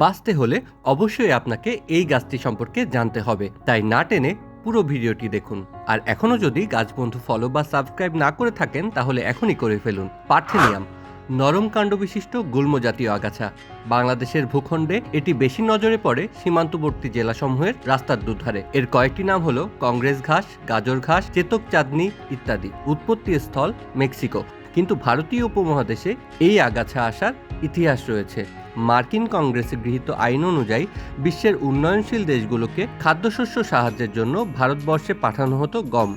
বাঁচতে হলে অবশ্যই আপনাকে এই গাছটি সম্পর্কে জানতে হবে। তাই না টেনে পুরো ভিডিওটি দেখুন। আর এখনও যদি গাছবন্ধু ফলো বা সাবস্ক্রাইব না করে থাকেন, তাহলে এখনই করে ফেলুন। পার্থেনিয়াম, নরম কাণ্ড বিশিষ্ট গুল্ম জাতীয় আগাছা। বাংলাদেশের ভূখণ্ডে এটি বেশি নজরে পড়ে সীমান্তবর্তী জেলাসমূহের রাস্তার দুধারে। এর কয়েকটি নাম হলো কংগ্রেস ঘাস গাজর ঘাস চেতক চাঁদনি ইত্যাদি। উৎপত্তি স্থল মেক্সিকো। কিন্তু ভারতীয় উপমহাদেশে এই আগাছা আসার ইতিহাস রয়েছে। মার্কিন কংগ্রেসে গৃহীত আইন অনুযায়ী বিশ্বের উন্নয়নশীল দেশগুলোকে খাদ্যশস্য সাহায্যের জন্য ভারতবর্ষে পাঠানো হতো গম।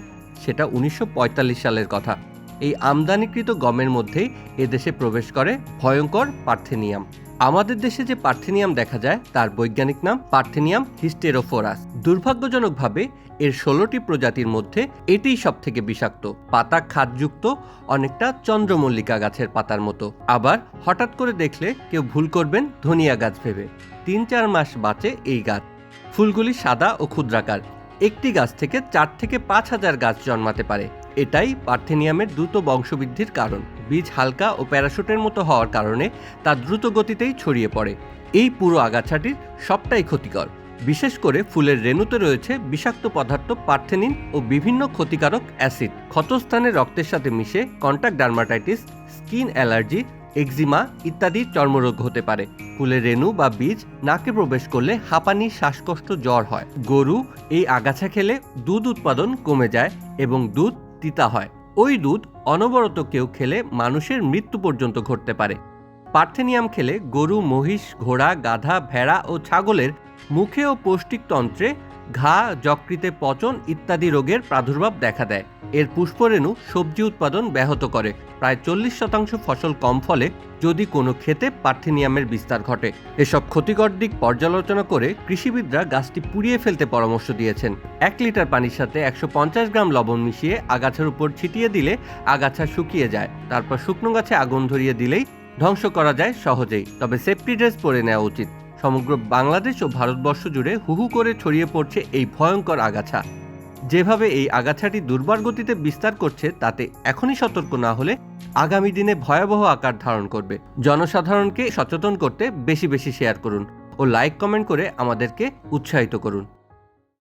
সেটা উনিশশো পঁয়তাল্লিশ সালের কথা। এই আমদানিকৃত গমের মধ্যেই এদেশে প্রবেশ করে ভয়ঙ্কর পার্থেনিয়াম। আমাদের দেশে যে পার্থেনিয়াম দেখা যায়, তার বৈজ্ঞানিক নাম পার্থেনিয়াম হিস্টেরোফোরাস। দুর্ভাগ্যজনকভাবে, এর ষোলোটি প্রজাতির মধ্যে এটিই সব থেকে বিষাক্ত। পাতা খাদযুক্ত, অনেকটা চন্দ্রমল্লিকা গাছের পাতার মতো। আবার হঠাৎ করে দেখলে কেউ ভুল করবেন, ধনিয়া গাছ ভেবে। তিন চার মাস বাঁচে এই গাছ। ফুলগুলি সাদা ও ক্ষুদ্রাকার। একটি গাছ থেকে চার থেকে পাঁচ হাজার গাছ জন্মাতে পারে। এটাই পার্থেনিয়ামের দ্রুত বংশবৃদ্ধির কারণ। বীজ হালকা ও প্যারাশুটের মতো হওয়ার কারণে তা দ্রুত গতিতেই ছড়িয়ে পড়ে। এই পুরো আগাছাটির সবটাই ক্ষতিকর। বিশেষ করে ফুলের রেণুতে রয়েছে বিষাক্ত পদার্থ পার্থেনিন ও বিভিন্ন ক্ষতিকারক অ্যাসিড। ক্ষতস্থানে রক্তের সাথে মিশে contact dermatitis, skin allergy, eczema ইত্যাদি চর্মরোগ হতে পারে। ফুলের রেণু বা বীজ নাকে প্রবেশ করলে হাঁপানি, শ্বাসকষ্ট, জ্বর হয়। গরু এই আগাছা খেলে দুধ উৎপাদন কমে যায় এবং দুধ তিতা হয়। ওই দুধ অনবরত কেউ খেলে মানুষের মৃত্যু পর্যন্ত ঘটতে পারে। পার্থেনিয়াম খেলে গরু, মহিষ, ঘোড়া, গাধা, ভেড়া ও ছাগলের মুখে ও পৌষ্টিকতন্ত্রে ঘা, যকৃতে পচন ইত্যাদি রোগের প্রাদুর্ভাব দেখা দেয়। এর পুষ্পরেণু সবজি উৎপাদন ব্যাহত করে। প্রায় চল্লিশ শতাংশ ফসল কম ফলে যদি কোনো ক্ষেতে পার্থেনিয়ামের বিস্তার ঘটে। এসব ক্ষতিকর দিক পর্যালোচনা করে কৃষিবিদরা গাছটি পুড়িয়ে ফেলতে পরামর্শ দিয়েছেন। এক লিটার পানির সাথে একশো পঞ্চাশ গ্রাম লবণ মিশিয়ে আগাছার উপর ছিটিয়ে দিলে আগাছা শুকিয়ে যায়। তারপর শুকনো গাছে আগুন ধরিয়ে দিলেই ধ্বংস করা যায় সহজেই। তবে সেফটি ড্রেস পরে নেওয়া উচিত। সমগ্র বাংলাদেশ ও ভারতবর্ষ জুড়ে হুহু করে ছড়িয়ে পড়ছে এই ভয়ঙ্কর আগাছা। যেভাবে এই আগাছাটি দুর্বার গতিতে বিস্তার করছে, তাতে এখনই সতর্ক না হলে আগামী দিনে ভয়াবহ আকার ধারণ করবে। জনসাধারণকে সচেতন করতে বেশি বেশি শেয়ার করুন ও লাইক কমেন্ট করে আমাদেরকে উৎসাহিত করুন।